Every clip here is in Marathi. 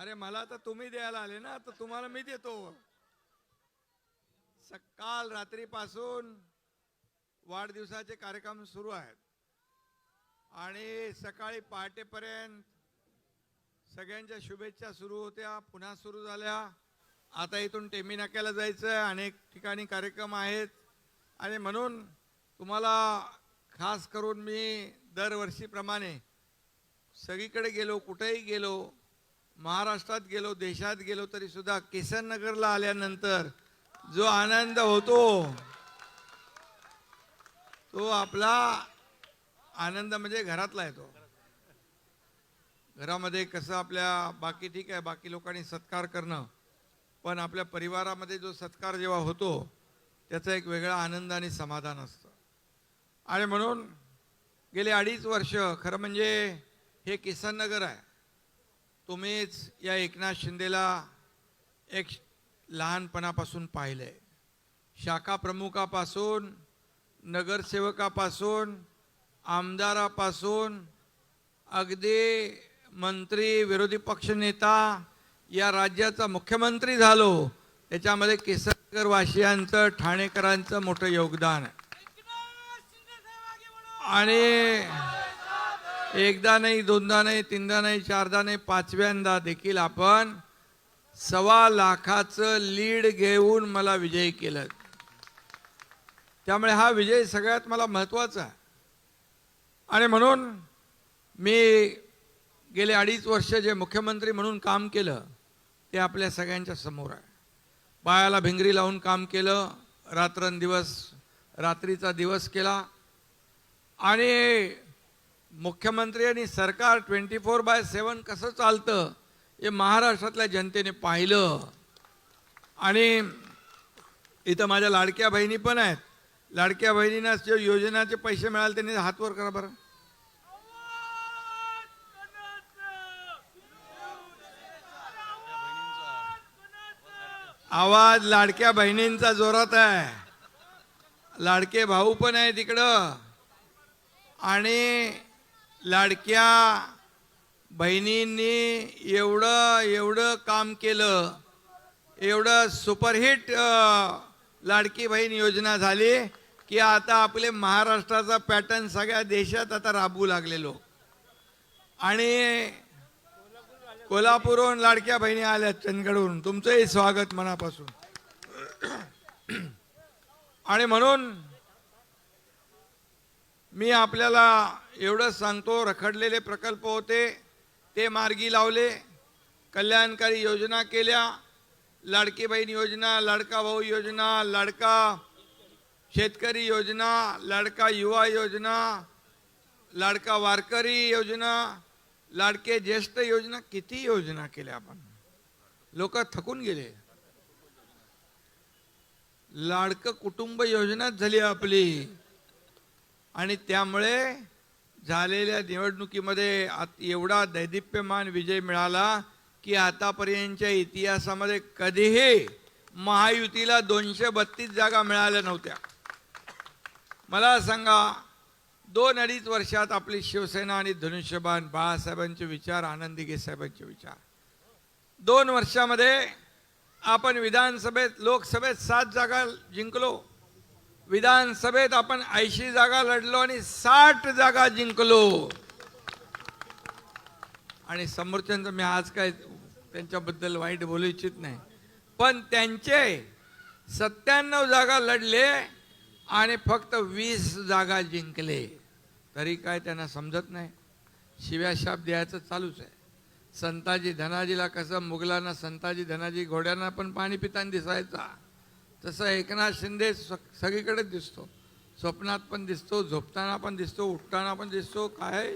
अरे मला तर तुम्ही द्यायला आले ना तर तुम्हाला मी देतो. सकाळ रात्रीपासून वाढदिवसाचे कार्यक्रम सुरू आहेत. आणि सकाळी पहाटेपर्यंत सगळ्यांच्या शुभेच्छा सुरू होत्या पुन्हा सुरू झाल्या. आता इथून टेमी नाक्याला जायचं अनेक ठिकाणी कार्यक्रम आहेत. आणि म्हणून तुम्हाला खास करून मी दरवर्षीप्रमाणे सगळीकडे गेलो कुठेही गेलो महाराष्ट्रात गेलो देशात गेलो तरी सुद्धा किसन नगरला आल्यानंतर जो आनंद होतो तो आपला आनंद म्हणजे घरातला येतो. घरामध्ये कसं आपल्या बाकी ठीक आहे बाकी लोकांनी सत्कार करणं पण आपल्या परिवारामध्ये जो सत्कार जेव्हा होतो त्याचा एक वेगळा आनंद आणि समाधान असतं. आणि म्हणून गेले अडीच वर्ष खरं म्हणजे हे किसन नगर आहे. तुम्हीच या एकनाथ शिंदेला एक लहानपणापासून पाहिलंय. शाखा प्रमुखापासून नगरसेवकापासून आमदारापासून अगदी मंत्री विरोधी पक्षनेता या राज्याचा मुख्यमंत्री झालो. त्याच्यामध्ये केसरकर वासियांचं ठाणेकरांचं मोठं योगदान आहे. आणि एकदा नाही दोनदा नाही तीनदा नाही चारदा नाही पाचव्यांदा देखील आपण सव्वा लाखाचं लीड घेऊन मला विजयी केलं. त्यामुळे हा विजय सगळ्यात मला महत्त्वाचा आहे. आणि म्हणून मी गेले अडीच वर्ष जे मुख्यमंत्री म्हणून काम केलं ते आपल्या सगळ्यांच्या समोर आहे. पायाला भिंगरी लावून काम केलं रात्रंदिवस रात्रीचा दिवस केला. आणि मुख्यमंत्री आणि सरकार ट्वेंटी फोर बाय सेवन कसं चालतं हे महाराष्ट्रातल्या जनतेने पाहिलं. आणि इथं माझ्या लाडक्या बहिणी पण आहेत. लाडक्या बहिणींना जे योजनाचे पैसे मिळाले त्यांनी हातवर करा बरं. आवाज लाडक्या बहिणींचा जोरात आहे. लाडके भाऊ पण आहे तिकडं आणि लाडक्या बहिणींनी एवढं एवढं काम केलं एवढं सुपरहिट लाडकी बहीण योजना झाली की आता आपले महाराष्ट्राचा पॅटर्न सगळ्या देशात आता राबवू लागले लोक आणि कोल्हापूरहून लाडक्या बहिणी आल्या चंदगडहून. तुमचंही स्वागत मनापासून. आणि म्हणून मी आपल्याला एवढंच सांगतो रखडलेले प्रकल्प होते ते मार्गी लावले कल्याणकारी योजना केल्या लाडकी बहीण योजना लाडका भाऊ योजना लाडका शेतकरी योजना लाडका युवा योजना लाडका वारकरी योजना लाडके ज्येष्ठ योजना किती योजना केल्या आपण? लोक थकून गेले. लाडकं कुटुंब योजनाच झाली आपली. आणि त्यामुळे झालेल्या निवडणुकीमध्ये आत- एवढा दैदिप्यमान विजय मिळाला की आतापर्यंतच्या इतिहासामध्ये कधीही महायुतीला दोनशे बत्तीस जागा मिळाल्या नव्हत्या. मला सांगा दोन अडीच वर्षात आपली शिवसेना आणि धनुष्यबाण बाळासाहेबांचे विचार आनंदीगे साहेबांचे विचार. दोन वर्षामध्ये आपण विधानसभेत लोकसभेत सात जागा जिंकलो. विधानसभेत आपण ऐंशी जागा लढलो आणि साठ जागा जिंकलो. आणि समोरच्यांचं मी आज काय त्यांच्याबद्दल वाईट बोलू इच्छित नाही. पण त्यांचे सत्त्याण्णव जागा लढले आणि फक्त वीस जागा जिंकले. तरी काय त्यांना समजत नाही. शिव्या शाप द्यायचं चालूच आहे. संताजी धनाजीला कसं मुघलांना संताजी धनाजी घोड्यांना पण पाणी पिताना दिसायचा. तसं एकनाथ शिंदे सगळीकडे दिसतो. स्वप्नात पण दिसतो झोपताना पण दिसतो उठताना पण दिसतो काय?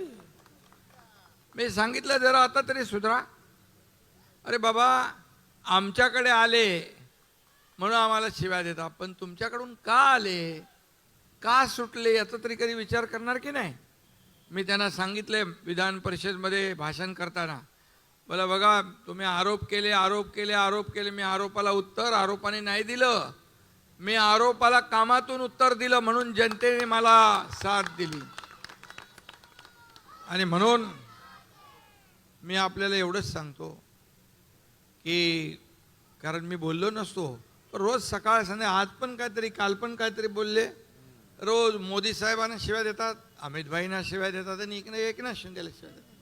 मी सांगितलं जरा आता तरी सुधरा. अरे बाबा आमच्याकडे आले म्हणून आम्हाला शिव्या देतात पण तुमच्याकडून का आले? का सुटले? याचा तरी कधी विचार करणार की नाही? मी त्यांना सांगितले विधान परिषदमध्ये भाषण करताना. बोला बघा तुम्ही आरोप केले आरोप केले आरोप केले. मी आरोपाला उत्तर आरोपाने नाही दिलं. मी आरोपाला कामातून उत्तर दिलं म्हणून जनतेने मला साथ दिली. आणि म्हणून मी आपल्याला एवढंच सांगतो की कारण मी बोललो नसतो पण रोज सकाळ संध्या आज पण काहीतरी काल पण काहीतरी बोलले. रोज मोदी साहेबांना शिव्या देतात अमित भाईंना शिव्या देतात आणि एक ना एक ना शिंदेला शिव्या देतात.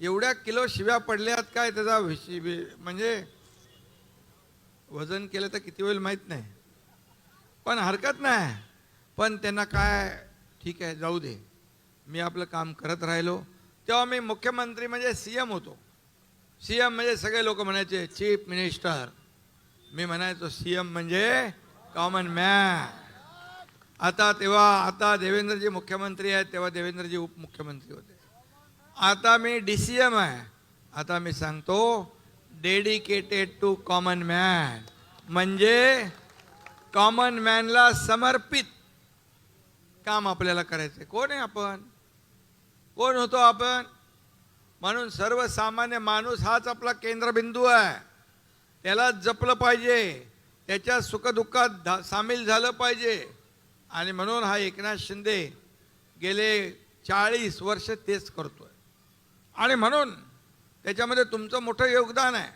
एवढ्या किलो शिव्या पडल्यात काय त्याचा म्हणजे वजन केलं तर किती होईल माहीत नाही. पण हरकत नाही. पण त्यांना काय ठीक आहे जाऊ दे. मी आपलं काम करत राहिलो. तेव्हा मी मुख्यमंत्री म्हणजे सी एम होतो. सी एम म्हणजे सगळे लोक म्हणायचे चीफ मिनिस्टर. मी म्हणायचो सी एम म्हणजे कॉमन मॅन. आता तेव्हा आता देवेंद्रजी मुख्यमंत्री आहेत तेव्हा देवेंद्रजी उपमुख्यमंत्री होते. आता मी डी सी एम आहे. आता मी सांगतो डेडिकेटेड टू कॉमन मॅन म्हणजे कॉमन मॅनला समर्पित काम आपल्याला करायचं कोण आहे आपण? कोण होतो आपण? म्हणून सर्वसामान्य माणूस हाच आपला केंद्रबिंदू आहे. त्याला जपलं पाहिजे. त्याच्या सुखदुःखात धा- सामील झालं पाहिजे. आणि म्हणून हा एकनाथ शिंदे गेले चाळीस वर्ष तेच करतोय. आणि म्हणून त्याच्यामध्ये तुमचं मोठं योगदान आहे.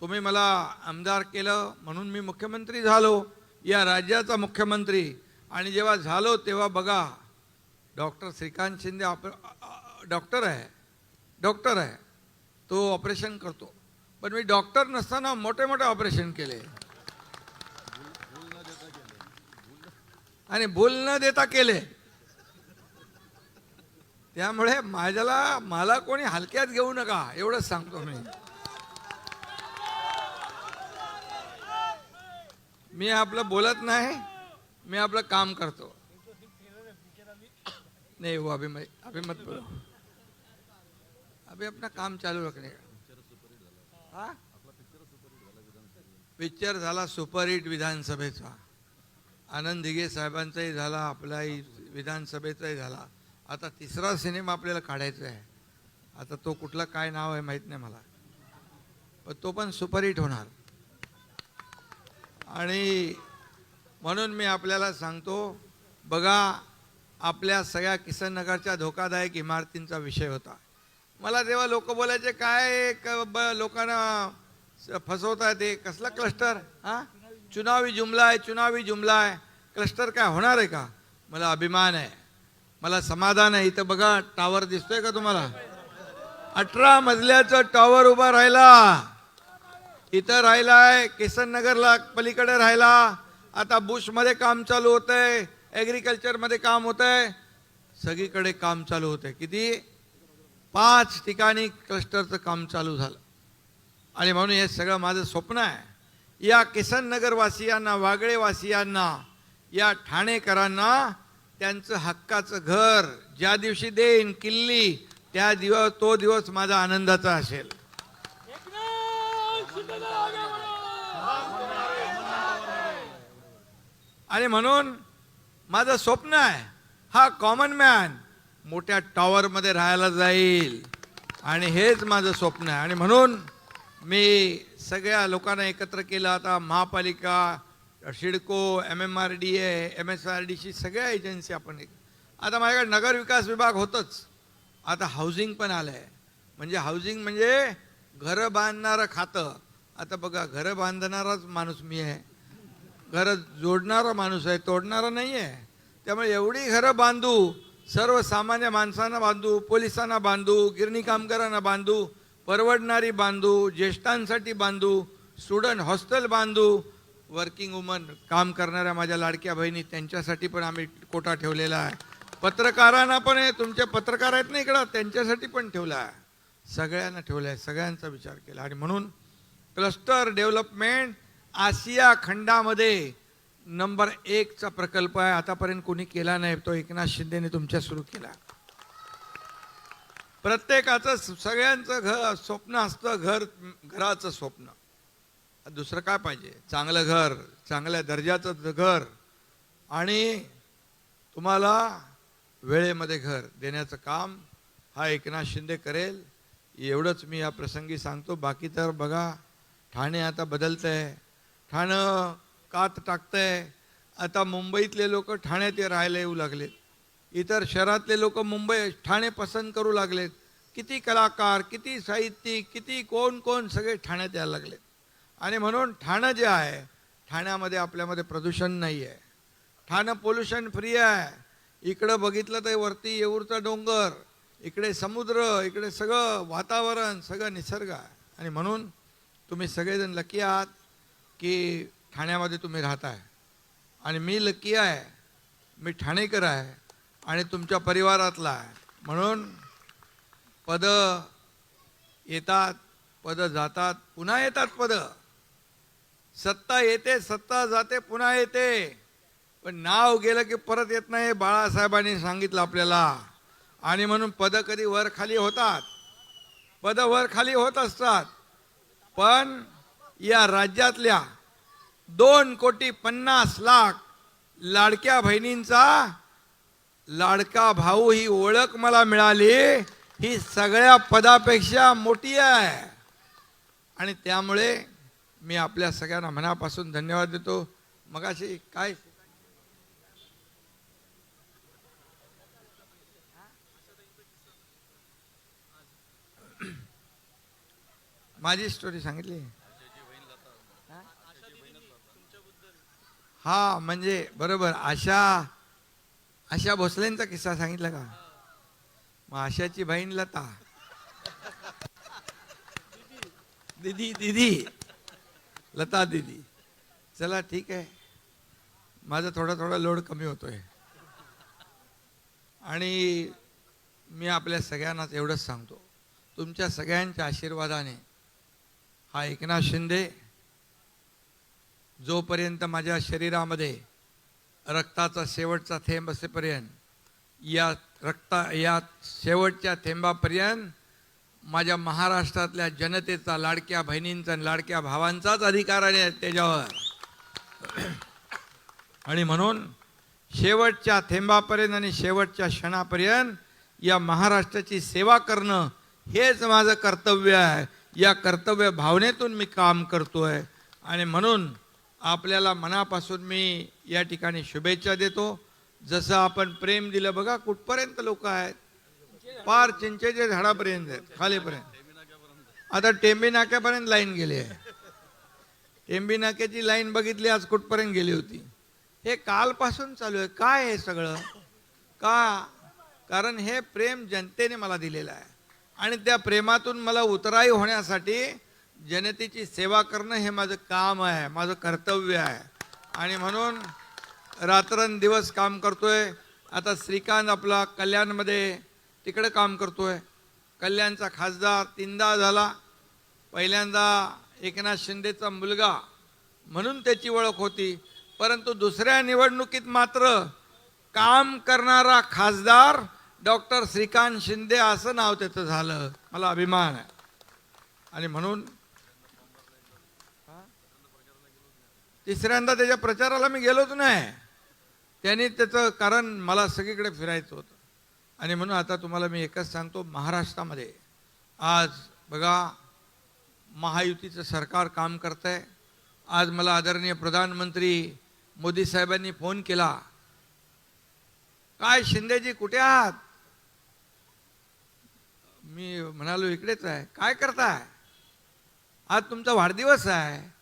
तुम्ही मला आमदार केलं म्हणून मी मुख्यमंत्री झालो. या राज्याचा मुख्यमंत्री. आणि जेव्हा झालो तेव्हा बघा डॉक्टर श्रीकांत शिंदे ऑप डॉक्टर आहे. डॉक्टर आहे. तो ऑपरेशन करतो. पण मी डॉक्टर नसताना मोठे मोठे ऑपरेशन केले. आणि भूल न देता केले. त्यामुळे माझ्याला मला कोणी हलक्यात घेऊ नका एवढंच सांगतो मी. मी आपलं बोलत नाही मी आपलं काम करतो. नहीं वो हो, अभी मैं अभी मत बोलो. अभी अपना काम चालू रखने का? हा? पिक्चर झाला सुपरहिट विधानसभेचा. आनंद दिघे साहेबांचाही झाला आपलाही विधानसभेचाही झाला. आता तिसरा सिनेमा आपल्याला काढायचा आहे. आता तो कुठला काय नाव आहे माहीत नाही मला. पण तो पण सुपरहिट होणार. आणि म्हणून मी आपल्याला सांगतो बघा आपल्या सगळ्या किसननगरच्या धोकादायक इमारतींचा विषय होता. मला तेव्हा लोक बोलायचे काय ब- लोकांना फसवत फसवताय ते? कसला क्लस्टर हा? चुनावी जुमला आहे चुनावी जुमला आहे. क्लस्टर काय होणार आहे का? मला अभिमान आहे. मला समाधान आहे. इथं बघा टावर दिसतोय का तुम्हाला? अठरा मजल्याचं टॉवर उभा राहिला. इथं राहिलाय किसन नगरला पलीकडे राहिला. आता बुशमध्ये काम चालू होतंय ॲग्रिकल्चरमध्ये काम होतंय. सगळीकडे काम चालू होतंय. किती? पाच ठिकाणी क्लस्टरचं काम चालू झालं. आणि म्हणून हे सगळं माझं स्वप्न आहे. या किसन नगरवासियांना वागळेवासियांना या ठाणेकरांना त्यांचं हक्काचं घर ज्या दिवशी देईन किल्ली त्या दिवस तो दिवस माझा आनंदाचा असेल. आणि म्हणून माझं स्वप्न आहे हा कॉमन मॅन मोठ्या टॉवरमध्ये राहायला जाईल. आणि हेच माझं स्वप्न आहे. आणि म्हणून मी सगळ्या लोकांना एकत्र केलं. आता महापालिका CIDCO M M R D A M S R डीशी सगळ्या एजन्सी आपण एक आता माझ्याकडे नगर विकास विभाग होतच. आता हाऊसिंग पण आलं आहे म्हणजे हाऊसिंग म्हणजे घरं बांधणारं खातं. आता बघा घरं बांधणाराच माणूस मी आहे. घरं जोडणारा माणूस आहे तोडणारा नाही आहे त्यामुळे एवढी घरं बांधू सर्वसामान्य माणसांना बांधू पोलिसांना बांधू गिरणी कामगारांना बांधू परवडणारी बांधू ज्येष्ठांसाठी बांधू स्टुडंट हॉस्टेल बांधू वर्किंग वुमन काम करणाऱ्या माझ्या लाडक्या बहिणी त्यांच्यासाठी पण आम्ही कोटा ठेवलेला आहे. पत्रकारांना पण आहे तुमचे पत्रकार आहेत ना इकडं त्यांच्यासाठी पण ठेवला आहे. सगळ्यांना ठेवला आहे सगळ्यांचा विचार केला. आणि म्हणून क्लस्टर डेव्हलपमेंट आशिया खंडामध्ये नंबर एकचा प्रकल्प आहे. आतापर्यंत कोणी केला नाही तो एकनाथ शिंदेने तुमच्या सुरू केला. प्रत्येकाचं सगळ्यांचं घर स्वप्न असतं घर घराचं स्वप्न. दुसरं काय पाहिजे? चांगलं घर चांगल्या दर्जाचं घर आणि तुम्हाला वेळेमध्ये घर देण्याचं काम हा एकनाथ शिंदे करेल. एवढंच मी या प्रसंगी सांगतो. बाकी तर बघा ठाणे आता बदलतंय. ठाणं कात टाकतं आहे आता मुंबईतले लोक ठाण्यात राहायला येऊ लागलेत. इतर शहरातले लोक मुंबई ठाणे पसंत करू लागलेत. किती कलाकार किती साहित्यिक किती कोण कोण सगळे ठाण्यात यायला लागले आणि म्हणून ठाणं जे आहे ठाण्यामध्ये आपल्यामध्ये प्रदूषण नाही आहे ठाणं पोल्युशन फ्री आहे. इकडं बघितलं तर वरती येऊरचा डोंगर इकडे समुद्र इकडे सगळं वातावरण सगळं निसर्ग आहे. आणि म्हणून तुम्ही सगळेजण लकी आहात की ठाण्यामध्ये तुम्ही राहताय. आणि मी लकी आहे मी ठाणेकर आहे आणि तुमच्या परिवारातला आहे. म्हणून पदं येतात पदं जातात पुन्हा येतात पदं. सत्ता येते सत्ता जाते पुन्हा येते. पण नाव गेलं की परत येत नाही बाळासाहेबांनी सांगितलं आपल्याला. आणि म्हणून पदं कधी वर खाली होतात? पदं वर खाली होत असतात. पण या राज्यातल्या दोन कोटी पन्नास लाख लाडक्या बहिणींचा लाडका भाऊ ही ओळख मला मिळाली. ही सगळ्या पदापेक्षा मोठी आहे. आणि त्यामुळे मी आपल्या सगळ्यांना मनापासून धन्यवाद देतो. मगाशी काय? माझी स्टोरी सांगितली? हा म्हणजे बरोबर. आशा आशा भोसलेंचा किस्सा सांगितला का? मग आशाची बहीण लता. दिदी दिदी. लता दिदी. चला ठीक आहे. माझा थोडा थोडा लोड कमी होतोय. आणि मी आपल्या सगळ्यांनाच एवढंच सांगतो. तुमच्या सगळ्यांच्या आशीर्वादाने हा एकनाथ शिंदे जोपर्यंत माझ्या शरीरामध्ये रक्ताचा शेवटचा थेंब असेपर्यंत या रक्ता या शेवटच्या थेंबापर्यंत माझ्या महाराष्ट्रातल्या जनतेचा लाडक्या बहिणींचा आणि लाडक्या भावांचाच अधिकार आहे त्याच्यावर. आणि म्हणून शेवटच्या थेंबापर्यंत आणि शेवटच्या क्षणापर्यंत या महाराष्ट्राची सेवा करणं हेच माझं कर्तव्य आहे. या कर्तव्य भावनेतून मी काम करतो आहे आणि म्हणून आपल्याला मनापासून मी या ठिकाणी शुभेच्छा देतो. जसं आपण प्रेम दिलं बघा कुठपर्यंत लोक आहेत? पार चिंचेच्या झाडापर्यंत आहेत खालीपर्यंत. आता टेंबी नाक्यापर्यंत लाईन गेली आहे. टेंबी नाक्याची लाईन बघितली आज कुठपर्यंत गेली होती? हे कालपासून चालू आहे. काय हे सगळं? का? कारण हे प्रेम जनतेने मला दिलेलं आहे. आणि त्या प्रेमातून मला उतराई होण्यासाठी जनतेची सेवा करणं हे माझं काम आहे माझं कर्तव्य आहे. आणि म्हणून रात्रंदिवस काम करतोय. आता श्रीकांत आपला कल्याणमध्ये तिकडे काम करतोय. कल्याणचा खासदार तीनदा झाला. पहिल्यांदा एकनाथ शिंदेचा मुलगा म्हणून त्याची ओळख होती. परंतु दुसऱ्या निवडणुकीत मात्र काम करणारा खासदार डॉक्टर श्रीकांत शिंदे असं नाव त्याचं झालं. मला अभिमान आहे. आणि म्हणून तिसऱ्यांदा त्याच्या प्रचाराला मी गेलोच नाही. त्यांनी त्याचं कारण मला सगळीकडे फिरायचं होतं. आणि म्हणून आता तुम्हाला मी एकच सांगतो महाराष्ट्रामध्ये आज बघा महायुतीचं सरकार काम करतंय. आहे आज मला आदरणीय प्रधानमंत्री मोदी साहेबांनी फोन केला. काय शिंदेजी कुठे आहात? मी म्हणालो इकडेच आहे. काय करताय? आज तुमचा वाढदिवस आहे.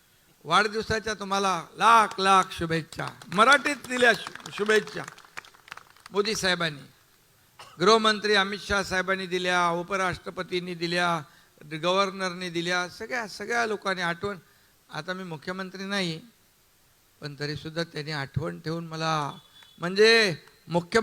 वाढदिवसाच्या तुम्हाला लाख लाख शुभेच्छा. मराठीत दिल्या शु- शुभेच्छा. मोदी साहेबांनी. गृहमंत्री अमित शहा साहेबांनी दिल्या उपराष्ट्रपतींनी दिल्या गव्हर्नरनी दिल्या सगळ्या सगळ्या लोकांनी आठवण. आता मी मुख्यमंत्री नाही पण तरी सुद्धा त्यांनी आठवण ठेवून मला म्हणजे मुख्य